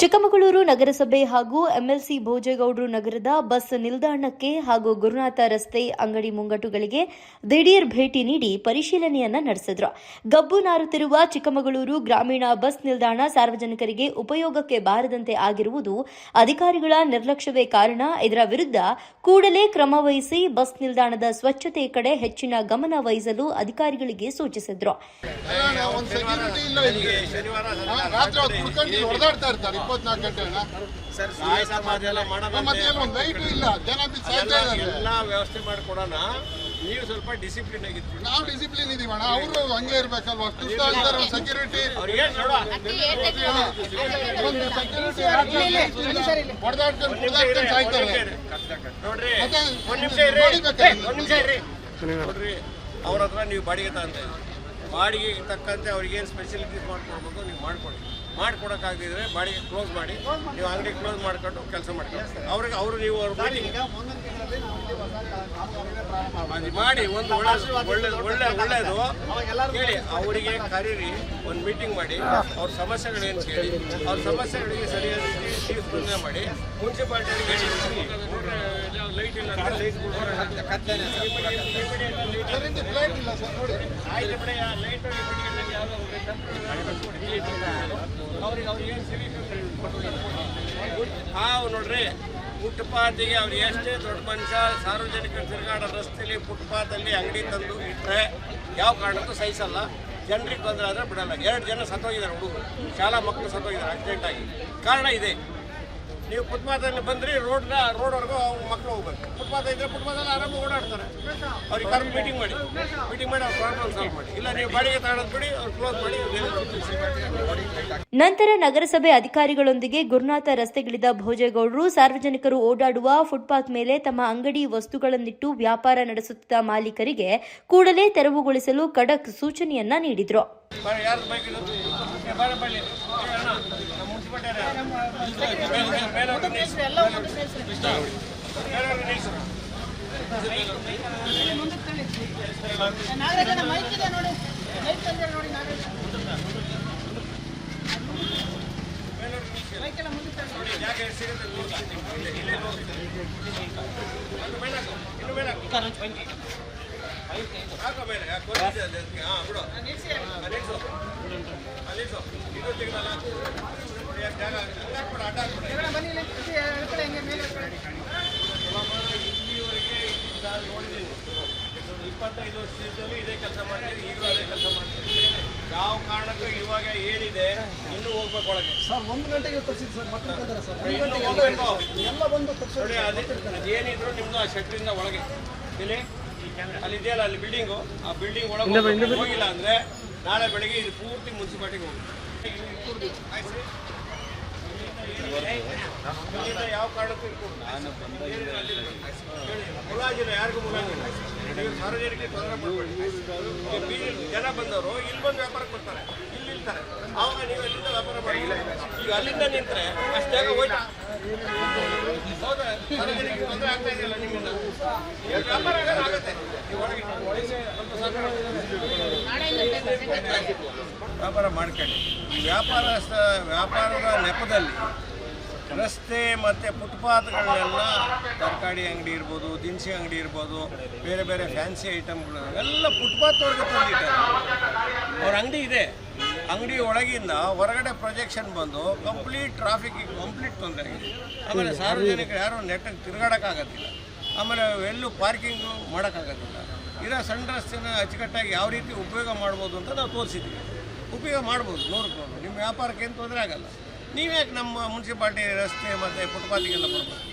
ಚಿಕ್ಕಮಗಳೂರು ನಗರಸಭೆ ಹಾಗೂ ಎಂಎಲ್ಸಿ ಭೋಜೇಗೌಡರು ನಗರದ ಬಸ್ ನಿಲ್ದಾಣಕ್ಕೆ ಹಾಗೂ ಗುರುನಾಥ ರಸ್ತೆ ಅಂಗಡಿ ಮುಂಗಟ್ಟುಗಳಿಗೆ ದಿಢೀರ್ ಭೇಟಿ ನೀಡಿ ಪರಿಶೀಲನೆಯನ್ನ ನಡೆಸಿದ್ರು. ಗಬ್ಬು ನಾರುತ್ತಿರುವ ಚಿಕ್ಕಮಗಳೂರು ಗ್ರಾಮೀಣ ಬಸ್ ನಿಲ್ದಾಣ ಸಾರ್ವಜನಿಕರಿಗೆ ಉಪಯೋಗಕ್ಕೆ ಬಾರದಂತೆ ಆಗಿರುವುದು ಅಧಿಕಾರಿಗಳ ನಿರ್ಲಕ್ಷ್ಯವೇ ಕಾರಣ. ಇದರ ವಿರುದ್ಧ ಕೂಡಲೇ ಕ್ರಮ ಬಸ್ ನಿಲ್ದಾಣದ ಸ್ವಚ್ಛತೆ ಕಡೆ ಹೆಚ್ಚಿನ ಗಮನ ವಹಿಸಲು ಅಧಿಕಾರಿಗಳಿಗೆ ಸೂಚಿಸಿದ್ರು. ಇಪ್ಪತ್ನಾಲ್ಕು ಗಂಟೆ ಅಣ್ಣ ಸರ್ ಸಮಾಜ ಎಲ್ಲ ಲೈಟು ಇಲ್ಲ. ಜನ ಸಾಯ್ತಾ ಎಲ್ಲ ವ್ಯವಸ್ಥೆ ಮಾಡಿಕೊಡೋಣ. ನೀವು ಸ್ವಲ್ಪ ಡಿಸಿಪ್ಲಿನ್ ಆಗಿತ್ತು ನಾವು ಡಿಸಿಪ್ಲಿನ್ ಇದೀವಿ ಅಣ್ಣ. ಅವರು ಹಂಗೆ ಇರ್ಬೇಕಲ್ವಾ? ಸುಸ್ತಾ ಸೆಕ್ಯೂರಿಟಿ ಹೊಡೆದಾಡ್ಕೊಂಡು ಸಾಯ್ತಾರೆ. ನೋಡ್ರಿ ಮತ್ತೆ ಒಂದ್ ನಿಮಿಷ ಇರ್ರಿ ನೋಡಿಬೇಕಾದ್ರೆ ಏ, ಒಂದ್ ನಿಮಿಷ ಇರ್ರಿ ನೋಡ್ರಿ ಅವ್ರ ಹತ್ರ ನೀವು ಬಾಡಿಗೆ ತಗೊಂತ ಬಾಡಿಗೆ ಬಾಡಿಗೆಗೆ ತಕ್ಕಂತೆ ಅವ್ರಿಗೆ ಏನು ಸ್ಪೆಷಲಿಟೀಸ್ ಮಾಡ್ಕೊಡ್ಬೇಕು ನೀವು ಮಾಡ್ಕೊಡಿ. ಮಾಡ್ಕೊಡಕ್ಕಾಗದಿದ್ರೆ ಬಾಡಿಗೆ ಕ್ಲೋಸ್ ಮಾಡಿ. ನೀವು ಅಂಗಡಿ ಕ್ಲೋಸ್ ಮಾಡ್ಕೊಂಡು ಕೆಲಸ ಮಾಡ್ಕೊಂಡು ಅವ್ರಿಗೆ ಅವರು ನೀವು ಅವ್ರ ಮೀಟಿಂಗ್ ಮಾಡಿ ಒಂದು ಒಳ್ಳೆ ಒಳ್ಳೆ ಒಳ್ಳೆ ಒಳ್ಳೇದು ಕೇಳಿ ಅವರಿಗೆ ಕರೀರಿ ಒಂದು ಮೀಟಿಂಗ್ ಮಾಡಿ. ಅವ್ರ ಸಮಸ್ಯೆಗಳೇನು ಕೇಳಿ ಅವ್ರ ಸಮಸ್ಯೆಗಳಿಗೆ ಸರಿಯಾದ ಮಾಡಿ ಮುನ್ಸಿಪಾಲ್ಟಿಯವರಿಗೆ ಲೈಟ್ ಇಲ್ಲ ಲೈಟ್ ಇಲ್ಲ ಸರ್ ನೋಡಿ. ಆಯ್ತು ಬಿಡಿ ಆ ಲೈಟ್ ಯಾವುದೋ ಅವ್ರಿಗೆ ಅವ್ರಿಗೆ ಏನು ಹಾವು ನೋಡ್ರಿ ಫುಟ್ಪಾತಿಗೆ ಅವ್ರು ಎಷ್ಟೇ ದೊಡ್ಡ ಮನುಷ್ಯ ಸಾರ್ವಜನಿಕ ತಿರುಗಾಡೋ ರಸ್ತೆಯಲ್ಲಿ ಫುಟ್ಪಾತಲ್ಲಿ ಅಂಗಡಿ ತಂದು ಇಟ್ಟರೆ ಯಾವ ಕಾರಣಕ್ಕೂ ಸಹಿಸಲ್ಲ. ಜನರಿಗೆ ತೊಂದರೆ ಆದರೆ ಬಿಡಲ್ಲ. ಎರಡು ಜನ ಸತ್ತೋಗಿದ್ದಾರೆ ಹುಡುಗರು. ಶಾಲಾ ಮಕ್ಕಳು ಸತ್ತೋಗಿದ್ದಾರೆ ಅರ್ಜೆಂಟಾಗಿ ಕಾರಣ ಇದೆ. ನೀವು ಫುಟ್ಪಾತಲ್ಲಿ ಬಂದ್ರಿ ರೋಡ್ ರೋಡ್ವರೆಗೂ ಮಕ್ಕಳು ಹೋಗ್ಬೇಕು. ಫುಟ್ಪಾತ್ ಇದ್ರೆ ಫುಟ್ಪಾತಲ್ಲಿ ಆರಾಮ ಓಡಾಡ್ತಾರೆ. ಅವ್ರಿಗೆ ಕರ್ಮ ಮೀಟಿಂಗ್ ಮಾಡಿ. ಮೀಟಿಂಗ್ ಮಾಡಿ ಅವ್ರ ಪ್ರಾಬ್ಲಮ್ ಸಾಲ್ವ್ ಮಾಡಿ. ಇಲ್ಲ ನೀವು ಬಾಡಿಗೆ ತಗೊಂಡ್ಬಿಡಿ ಬಿಡಿ ಅವ್ರು ಕ್ಲೋಸ್ ಮಾಡಿ ನಂತರ ನಗರಸಭೆ ಅಧಿಕಾರಿಗಳೊಂದಿಗೆ ಗುರುನಾಥ ರಸ್ತೆಗಿಳಿದ ಭೋಜೇಗೌಡರು ಸಾರ್ವಜನಿಕರು ಓಡಾಡುವ ಫುಟ್ಪಾತ್ ಮೇಲೆ ತಮ್ಮ ಅಂಗಡಿ ವಸ್ತುಗಳನ್ನಿಟ್ಟು ವ್ಯಾಪಾರ ನಡೆಸುತ್ತಿದ್ದ ಮಾಲೀಕರಿಗೆ ಕೂಡಲೇ ತೆರವುಗೊಳಿಸಲು ಖಡಕ್ ಸೂಚನೆಯನ್ನ ನೀಡಿದ್ರು. ನಾಗರಾಜನ ಮೈಕ್ ಇದೆ ನೋಡಿ ಮೈಕ್ ತಂದಿರ ನೋಡಿ ನಾಗರಾಜ ಮೈಕ್ ಎಲ್ಲ ಮುಂದೆ ತಳ್ಳಿ. ನೋಡಿ ಜಾಗ ಎಷ್ಟು ಸಿಗುತ್ತೆ ನೋಡಿ. ಇಲ್ಲೇ- ಇಲ್ಲೇ ನೋಡಿ. ಅದು ಮೇಲೆ ಹಾಕು. ಇನ್ನು ಮೇಲೆ ಹಾಕು. ಹಾಕು ಮೇಲೆ. ಆ ಕೊರತೆ ಇದೆ ಅದಕ್ಕೆ. ಹಾ, ಬಿಡು. ಆ, ನಿಲ್ಸು. ಆ, ನಿಲ್ಸು. ಇದು ತೆಗ್ದಲ್ಲ? ಇಲ್ಲಿವರೆಗೆ ಇಪ್ಪತ್ತೈದು ವರ್ಷದಲ್ಲಿ ಇದೇ ಕೆಲಸ ಮಾಡ್ತೀವಿ ಈಗಲೂ ಅದೇ ಕೆಲಸ ಮಾಡ್ತೀವಿ ಯಾವ ಕಾರಣಕ್ಕೂ ಇವಾಗ ಏನಿದೆ ಇನ್ನೂ ಹೋಗ್ಬೇಕು. ಒಳಗೆ ಸರ್. ಒಂದು ಗಂಟೆಗೆ ತರಿಸಿದ್ದು ಸರ್ ಸರ್ ಎಲ್ಲ ಬಂದು ನೋಡಿ ಅದೇ ಅದೇನಿದ್ರು ನಿಮ್ದು ಆ ಶೆಟ್ರಿಂದ ಒಳಗೆ. ಇಲ್ಲಿ ಅಲ್ಲಿ ಇದೆಯಲ್ಲ ಅಲ್ಲಿ ಬಿಲ್ಡಿಂಗು. ಆ ಬಿಲ್ಡಿಂಗ್ ಒಳಗೆ ಹೋಗಿಲ್ಲ ಅಂದ್ರೆ ನಾಳೆ ಬೆಳಿಗ್ಗೆ ಇದು ಪೂರ್ತಿ ಮುನ್ಸಿಪಾಲ್ಟಿಗೆ ಹೋಗಿ ಇಲ್ಲಿಂದ ಯಾವ ಕಾರಣಕ್ಕೂ ಮುಲಾಜಿಲ್ಲ ಯಾರಿಗೂ ಮುಲಾಜಿಲ್ಲ ನೀವು ತೊಂದರೆ ಮಾಡಬೇಡಿ ಜನ ಬಂದವರು ಇಲ್ಲಿ ಬಂದು ವ್ಯಾಪಾರಕ್ಕೆ ಬರ್ತಾರೆ ಇಲ್ಲಿ ನಿಲ್ತಾರೆ ಆವಾಗ ನೀವು ಅಲ್ಲಿಂದ ವ್ಯಾಪಾರ ಮಾಡಿಲ್ಲ ಈಗ ಅಲ್ಲಿಂದ ನಿಂತರೆ ಅಷ್ಟು ಜಾಗ ಹೌದಾ ಸಾರ್ವಜನಿಕರಿಗೆ ತೊಂದರೆ ಆಗ್ತಾ ಇದೆಯಲ್ಲ ನಿಮ್ಮಿಂದ ವ್ಯಾಪಾರ ಆಗೋದು ಆಗುತ್ತೆ ನೀವು ಒಳಗೆ ವ್ಯಾಪಾರ ಮಾಡ್ಕೊಳ್ಳಿ ಈ ವ್ಯಾಪಾರ ವ್ಯಾಪಾರದ ನೆಪದಲ್ಲಿ ರಸ್ತೆ ಮತ್ತು ಫುಟ್ಪಾತ್ಗಳನ್ನೆಲ್ಲ ತರಕಾರಿ ಅಂಗಡಿ ಇರ್ಬೋದು ದಿನಸಿ ಅಂಗಡಿ ಇರ್ಬೋದು ಬೇರೆ ಬೇರೆ ಫ್ಯಾನ್ಸಿ ಐಟಮ್ಗಳು ಎಲ್ಲ ಫುಟ್ಪಾತ್ ಒಳಗೆ ತಂದಿದ್ದಾರೆ. ಅವ್ರ ಅಂಗಡಿ ಇದೆ. ಅಂಗಡಿ ಒಳಗಿಂದ ಹೊರಗಡೆ ಪ್ರೊಜೆಕ್ಷನ್ ಬಂದು ಕಂಪ್ಲೀಟ್ ಟ್ರಾಫಿಕ್ಕಿಗೆ ಕಂಪ್ಲೀಟ್ ತೊಂದರೆ ಆಗಿದೆ. ಆಮೇಲೆ ಸಾರ್ವಜನಿಕರು ಯಾರು ನೆಟ್ಟಗೆ ತಿರುಗಾಡೋಕ್ಕಾಗತ್ತಿಲ್ಲ ಆಮೇಲೆ ಎಲ್ಲೂ ಪಾರ್ಕಿಂಗು ಮಾಡೋಕ್ಕಾಗತ್ತಿಲ್ಲ ಇರೋ ಸಣ್ಣ ರಸ್ತೆನ ಅಚ್ಚುಕಟ್ಟಾಗಿ ಯಾವ ರೀತಿ ಉಪಯೋಗ ಮಾಡ್ಬೋದು ಅಂತ ನಾವು ತೋರಿಸಿದ್ವಿ. ಉಪಯೋಗ ಮಾಡ್ಬೋದು ನೋಡ್ಕೊಂಡು ನಿಮ್ಮ ವ್ಯಾಪಾರಕ್ಕೆ ಏನು ತೊಂದರೆ ಆಗಲ್ಲ. ನೀವ್ಯಾಕೆ ನಮ್ಮ ಮುನ್ಸಿಪಾಲ್ಟಿ ರಸ್ತೆ ಮತ್ತು ಫುಟ್ಪಾತಿಗೆಲ್ಲ ಬರ್ಬೋದು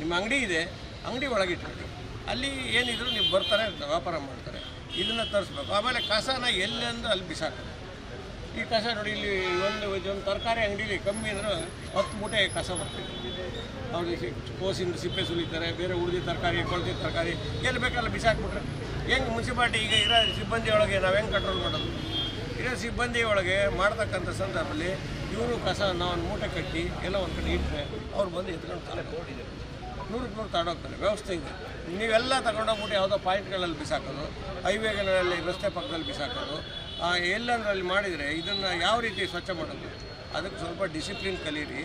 ನಿಮ್ಮ ಅಂಗಡಿ ಇದೆ, ಅಂಗಡಿ ಒಳಗಿಟ್ಕೊಳ್ಳಿ ಅಲ್ಲಿ ಏನಿದ್ರು ನೀವು ಬರ್ತಾರೆ, ವ್ಯಾಪಾರ ಮಾಡ್ತಾರೆ. ಇದನ್ನು ತರಿಸ್ಬೇಕು. ಆಮೇಲೆ ಕಸನ ಎಲ್ಲೆಂದು ಅಲ್ಲಿ ಬಿಸಾಕೋದು ಈ ಕಸ ನೋಡಿ, ಇಲ್ಲಿ ಒಂದು ಒಂದು ತರಕಾರಿ ಅಂಗಡಿಲಿ ಕಮ್ಮಿ ಅಂದ್ರೆ ಹತ್ತು ಮೂಟೆ ಕಸ ಬರ್ತಿದೆ. ಅವ್ರಿಗೆ ಕೋಸಿಂದ ಸಿಪ್ಪೆ ಸುಲಿತಾರೆ, ಬೇರೆ ಉಳಿದ ತರಕಾರಿ ಕೊಳ್ತಿದ್ದ ತರಕಾರಿ, ಎಲ್ಲಿ ಬೇಕಲ್ಲ ಬಿಸಾಕ್ಬಿಟ್ರೆ. ಹೆಂಗೆ ಮುನ್ಸಿಪಾಲ್ಟಿ ಈಗ ಇರೋ ಸಿಬ್ಬಂದಿ ಒಳಗೆ ನಾವು ಹೆಂಗೆ ಕಂಟ್ರೋಲ್ ಮಾಡೋದು? ಇರೋ ಸಿಬ್ಬಂದಿ ಒಳಗೆ ಮಾಡ್ತಕ್ಕಂಥ ಸಂದರ್ಭದಲ್ಲಿ ಇವರು ಕಸ ನಾವು ಮೂಟೆ ಕಟ್ಟಿ ಎಲ್ಲ ಒಂದು ಕಡೆ ಇಟ್ಟರೆ ಅವ್ರು ಬಂದು ಎತ್ಕೊಂಡು ತಗೊಂಡು ನೂರಕ್ಕೆ ನೂರು ತಗೊಂಡೋಗ್ತಾರೆ ವ್ಯವಸ್ಥೆ ಇದೆ. ನೀವೆಲ್ಲ ತಗೊಂಡೋಗ್ಬಿಟ್ಟು ಯಾವುದೋ ಪಾಯಿಂಟ್ಗಳಲ್ಲಿ ಬಿಸಾಕೋದು, ಹೈವೇಗಳಲ್ಲಿ, ರಸ್ತೆ ಪಕ್ಕದಲ್ಲಿ ಬಿಸಾಕೋದು ಎಲ್ಲಂದ್ರಲ್ಲಿ ಮಾಡಿದರೆ ಇದನ್ನು ಯಾವ ರೀತಿ ಸ್ವಚ್ಛ ಮಾಡೋದು? ಅದಕ್ಕೆ ಸ್ವಲ್ಪ ಡಿಸಿಪ್ಲಿನ್ ಕಲೀರಿ,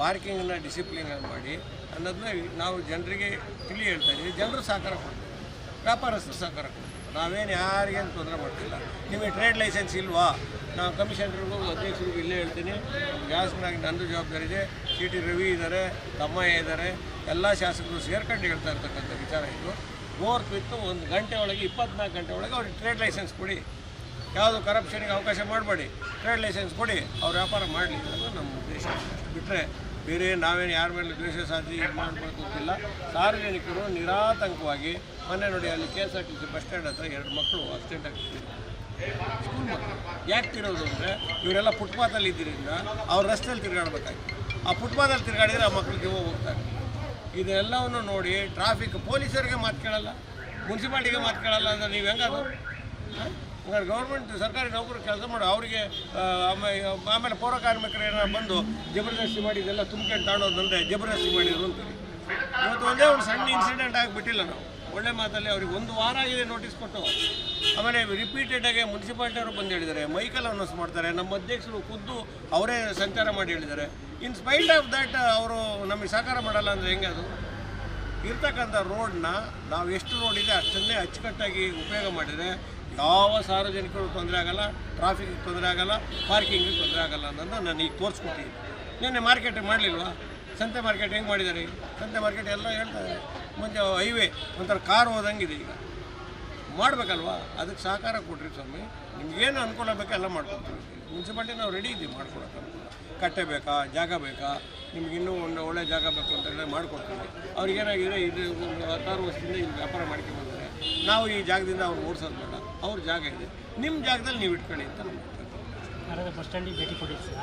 ಪಾರ್ಕಿಂಗನ್ನ ಡಿಸಿಪ್ಲಿನ್ ಮಾಡಿ ಅನ್ನೋದನ್ನ ನಾವು ಜನರಿಗೆ ತಿಳಿ ಹೇಳ್ತಾ ಇದ್ದೀವಿ ಜನರು ಸಹಕಾರ ಕೊಡ್ತಾರೆ, ವ್ಯಾಪಾರಸ್ಥರು ಸಹಕಾರ ಕೊಡ್ತಾರೆ. ನಾವೇನು ಯಾರಿಗೇನು ತೊಂದರೆ ಮಾಡ್ತಿಲ್ಲ. ನಿಮಗೆ ಟ್ರೇಡ್ ಲೈಸೆನ್ಸ್ ಇಲ್ವಾ? ನಾವು ಕಮಿಷನರ್ಗೂ ಅಧ್ಯಕ್ಷರಿಗೂ ಇಲ್ಲೇ ಹೇಳ್ತೀನಿ. ಶಾಸಕರಾಗಿ ನಂದು ಜವಾಬ್ದಾರಿ ಇದೆ. ಸಿ ಟಿ ರವಿ ಇದ್ದಾರೆ ತಮ್ಮಯ್ಯ ಇದ್ದಾರೆ ಎಲ್ಲ ಶಾಸಕರು ಸೇರ್ಕೊಂಡು ಹೇಳ್ತಾ ಇರ್ತಕ್ಕಂಥ ವಿಚಾರ ಇದು. ಗೋರ್ ಬಿತ್ತು, ಒಂದು ಗಂಟೆ ಒಳಗೆ, ಇಪ್ಪತ್ನಾಲ್ಕು ಗಂಟೆ ಒಳಗೆ ಅವ್ರಿಗೆ ಟ್ರೇಡ್ ಲೈಸೆನ್ಸ್ ಕೊಡಿ. ಯಾವುದು ಕರಪ್ಷನಿಗೆ ಅವಕಾಶ ಮಾಡಬೇಡಿ. ಟ್ರೇಡ್ ಲೈಸೆನ್ಸ್ ಕೊಡಿ. ಅವ್ರು ವ್ಯಾಪಾರ ಮಾಡಲಿ ಅನ್ನೋದು ನಮ್ಮ ಉದ್ದೇಶ. ಬಿಟ್ಟರೆ ಬೇರೆ ನಾವೇನು ಯಾರ ಮೇಲೆ ದ್ವೇಷ ಸಾಧಿ ಗೊತ್ತಿಲ್ಲ ಸಾರ್ವಜನಿಕರು ನಿರಾತಂಕವಾಗಿ ಮೊನ್ನೆ ನೋಡಿ ಅಲ್ಲಿ K S R T C bus stand ಹತ್ರ ಎರಡು ಮಕ್ಕಳು ಆಕ್ಸಿಡೆಂಟ್ ಆಗ್ತಿದ್ರು ಸ್ಕೂಲ್ ಮಕ್ಕಳು. ಯಾಕೆ ತಿರೋದು ಅಂದರೆ ಇವರೆಲ್ಲ ಫುಟ್ಪಾತಲ್ಲಿ ಇದ್ದರಿಂದ ಅವ್ರು ರಸ್ತೆಯಲ್ಲಿ ತಿರುಗಾಡ್ಬೇಕಾಗಿತ್ತು ಆ ಫುಟ್ಪಾತಲ್ಲಿ ತಿರುಗಾಡಿದ್ರೆ ಆ ಮಕ್ಕಳು ಜೀವ ಹೋಗ್ತಾರೆ ಇದೆಲ್ಲವನ್ನು ನೋಡಿ ಟ್ರಾಫಿಕ್ ಪೊಲೀಸರಿಗೆ ಮಾತು ಕೇಳಲ್ಲ, ಮುನ್ಸಿಪಾಲ್ಟಿಗೆ ಮಾತು ಕೇಳಲ್ಲ ಅಂದರೆ ನೀವು ಹೆಂಗದು? ಹಂಗಾರೆ ಗೌರ್ಮೆಂಟ್ ಸರ್ಕಾರಿ ನೌಕರು ಕೆಲಸ ಮಾಡೋ, ಅವರಿಗೆ ಆಮೇಲೆ ಪೌರ ಕಾರ್ಮಿಕರು ಏನಾರು ಬಂದು ಜಬರ್ದಸ್ತಿ ಮಾಡಿ ಇದೆಲ್ಲ ತುಂಬಿಕೊಂಡು ತಾಣೋದಂದರೆ ಜಬರ್ದಸ್ತಿ ಮಾಡಿದ್ರು ಅಂತ ಇವತ್ತು ಒಂದೇ ಒಂದು ಸಣ್ಣ ಇನ್ಸಿಡೆಂಟ್ ಆಗಿಬಿಟ್ಟಿಲ್ಲ ನಾವು. ಒಳ್ಳೆ ಮಾತಲ್ಲಿ ಅವ್ರಿಗೆ ಒಂದು ವಾರ ಆಗಿದೆ ನೋಟಿಸ್ ಕೊಟ್ಟು. ಆಮೇಲೆ ರಿಪೀಟೆಡಾಗಿ ಮುನ್ಸಿಪಾಲ್ಟಿಯವರು ಬಂದು ಹೇಳಿದ್ದಾರೆ, ಮೈಕಲ್ ಅನೌನ್ಸ್ ಮಾಡ್ತಾರೆ, ನಮ್ಮ ಅಧ್ಯಕ್ಷರು ಖುದ್ದು ಅವರೇ ಸಂಚಾರ ಮಾಡಿ ಹೇಳಿದ್ದಾರೆ. ಇನ್ ಸ್ಪೈಟ್ ಆಫ್ ದ್ಯಾಟ್ ಅವರು ನಮಗೆ ಸಹಕಾರ ಮಾಡಲ್ಲ ಅಂದರೆ ಹೆಂಗೆ ಅದು? ಇರ್ತಕ್ಕಂಥ ರೋಡ್ನ ನಾವು ಎಷ್ಟು ರೋಡ್ ಇದೆ, ಅಷ್ಟನ್ನೇ ಅಚ್ಚುಕಟ್ಟಾಗಿ ಉಪಯೋಗ ಮಾಡಿದರೆ ಯಾವ ಸಾರ್ವಜನಿಕರು ತೊಂದರೆ ಆಗಲ್ಲ ಟ್ರಾಫಿಕ್ಗೆ ತೊಂದರೆ ಆಗಲ್ಲ ಪಾರ್ಕಿಂಗಿಗೆ ತೊಂದರೆ ಆಗಲ್ಲ ಅನ್ನೋದನ್ನ ನಾನು ಈಗ ತೋರಿಸ್ಕೊಟ್ಟಿದ್ದೀನಿ. ನಿನ್ನೆ ಮಾರ್ಕೆಟ್ ಮಾಡಲಿಲ್ವಾ? ಸಂತೆ ಮಾರ್ಕೆಟ್ ಹೆಂಗೆ ಮಾಡಿದ್ದಾರೆ? ಸಂತೆ ಮಾರ್ಕೆಟ್ ಎಲ್ಲ ಹೇಳ್ತಾರೆ ಮುಂಚೆ ಹೈವೇ ಒಂಥರ ಕಾರ್ ಹೋದಂಗಿದೆ ಈಗ. ಮಾಡಬೇಕಲ್ವಾ? ಅದಕ್ಕೆ ಸಹಕಾರ ಕೊಡ್ರಿ ಸ್ವಾಮಿ. ನಿಮ್ಗೇನು ಅನುಕೂಲ ಬೇಕೋ ಎಲ್ಲ ಮಾಡ್ಕೊಡ್ತೀವಿ. ಮುನ್ಸಿಪಾಲ್ಟಿ ನಾವು ರೆಡಿ ಇದ್ದೀವಿ ಮಾಡ್ಕೊಡೋಕೆ ಕಟ್ಟೆ ಬೇಕಾ, ಜಾಗ ಬೇಕಾ? ನಿಮ್ಗೆ ಇನ್ನೂ ಒಂದು ಒಳ್ಳೆ ಜಾಗ ಬೇಕು ಅಂತ ಹೇಳಿ ಮಾಡಿಕೊಡ್ತೀವಿ. ಅವ್ರಿಗೇನಾಗಿದೆ ಇದು ಒಂದು ಹತ್ತಾರು ವರ್ಷದಿಂದ ಇಲ್ಲಿ ವ್ಯಾಪಾರ ಮಾಡ್ಕೊಂಡ್ಬಂದರೆ ನಾವು ಈ ಜಾಗದಿಂದ ಅವ್ರು ಓಡಿಸೋದು ಬೇಡ ಅವ್ರ ಜಾಗ ಇದೆ. ನಿಮ್ಮ ಜಾಗದಲ್ಲಿ ನೀವು ಇಟ್ಕೊಳ್ಳಿ ಅಂತ ನಾವು ಬಸ್ ಸ್ಟ್ಯಾಂಡಿಗೆ ಭೇಟಿ ಕೊಡಿ ಸರ್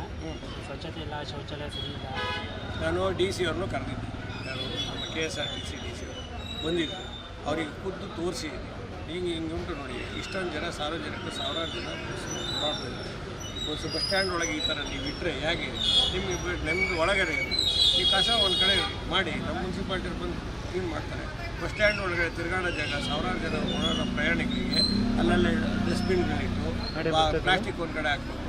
ಸ್ವಚ್ಛತೆ ಇಲ್ಲ ಶೌಚಾಲಯ ಸರಿ ಇಲ್ಲ. ನಾನು ಡಿ ಸಿ ಅವ್ರನ್ನೂ ಕರೆದಿದ್ದೆ. ಯಾರು ನಮ್ಮ K S R T C D C ಅವರು ಬಂದಿದ್ದರು ಅವ್ರಿಗೆ ಖುದ್ದು ತೋರಿಸಿ. ಹಿಂಗೆ ಹಿಂಗೆ ಉಂಟು ನೋಡಿ. ಇಷ್ಟೊಂದು ಜನ ಸಾರ್ವಜನಿಕರು ಸಾವಿರಾರು ಜನ ಬಸ್ ಓಡಾಡ್ತಿದ್ದಾರೆ ಬಸ್ ಬಸ್ ಸ್ಟ್ಯಾಂಡ್ ಒಳಗೆ ಈ ಥರ ನೀವು ಇಟ್ಟರೆ ಹೇಗೆ? ನಿಮಗೆ ನಿಮ್ಮದು ಒಳಗಡೆ ಈ ಕಸ ಒಂದು ಕಡೆ ಮಾಡಿ. ನಮ್ಮ ಮುನ್ಸಿಪಾಲ್ಟಿಯವ್ರು ಬಂದು ಕ್ಲೀನ್ ಮಾಡ್ತಾರೆ. ಬಸ್ ಸ್ಟ್ಯಾಂಡ್ ಒಳಗಡೆ ತಿರುಗಾಡೋ ಜಾಗ ಸಾವಿರಾರು ಜನ ಓಡಾಡೋ ಪ್ರಯಾಣಿಕರಿಗೆ ಅಲ್ಲಲ್ಲೇ ಡಸ್ಟ್ಬಿನ್ಗಳಿಟ್ಟು ಪ್ಲಾಸ್ಟಿಕ್ ಒಂದು ಕಡೆ ಹಾಕ್ಬೇಕು.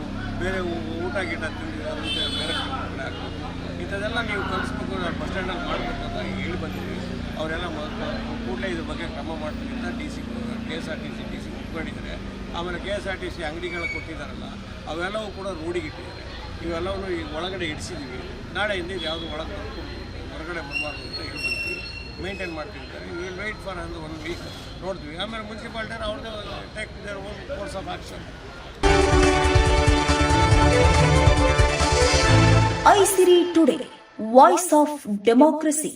ಬೇರೆ ಊಟ ಗೀಟ ತಿಂಡಿ ಅದರಿಂದ ಬೇರೆ ಕಡೆ ಹಾಕ್ಬೇಕು. ಇಂಥದ್ದೆಲ್ಲ ನೀವು ಕಲಿಸ್ಬೇಕು ನಾನು ಬಸ್ ಸ್ಟ್ಯಾಂಡಲ್ಲಿ ಮಾಡಬೇಕು ಅಂತ ಹೇಳಿ ಬಂದಿದ್ದೀವಿ. ಅವರೆಲ್ಲ ಕೂಡಲೇ ಇದ್ರ ಬಗ್ಗೆ ಕ್ರಮ ಮಾಡ್ತೀವಿ ಅಂತ D C K S R T C D C ಒಪ್ಕೊಂಡಿದ್ದಾರೆ. ಆಮೇಲೆ K S R T C ಅಂಗಡಿಗಳು ಕೊಟ್ಟಿದ್ದಾರಲ್ಲ ಅವೆಲ್ಲವೂ ಕೂಡ ರೋಡಿಗಿಟ್ಟಿದ್ದಾರೆ ಇವೆಲ್ಲವೂ ಇವೆಲ್ಲವನ್ನು ಈಗ ಒಳಗಡೆ ಇಡಿಸಿದ್ದೀವಿ. ನಾಳೆ ಇದು ಯಾವುದು ಒಳಗೆ ಹೊರಗಡೆ ಬರಬಾರ್ದು ಅಂತ ಹೇಳಿ ಮಾಡ್ತಿದ್ದಾರೆ ಮೇಂಟೈನ್ ಮಾಡ್ತಿರ್ತಾರೆ ವಿಲ್ ವೆಯ್ಟ್ ಫಾರ್ ಅಂದ್ರೆ ಒಂದು ವೀಕ್ ನೋಡ್ತೀವಿ. ಆಮೇಲೆ ಮುನ್ಸಿಪಾಲ್ಟಿ ಅವ್ರದ್ದು take their own course of action Aisiri today voice of democracy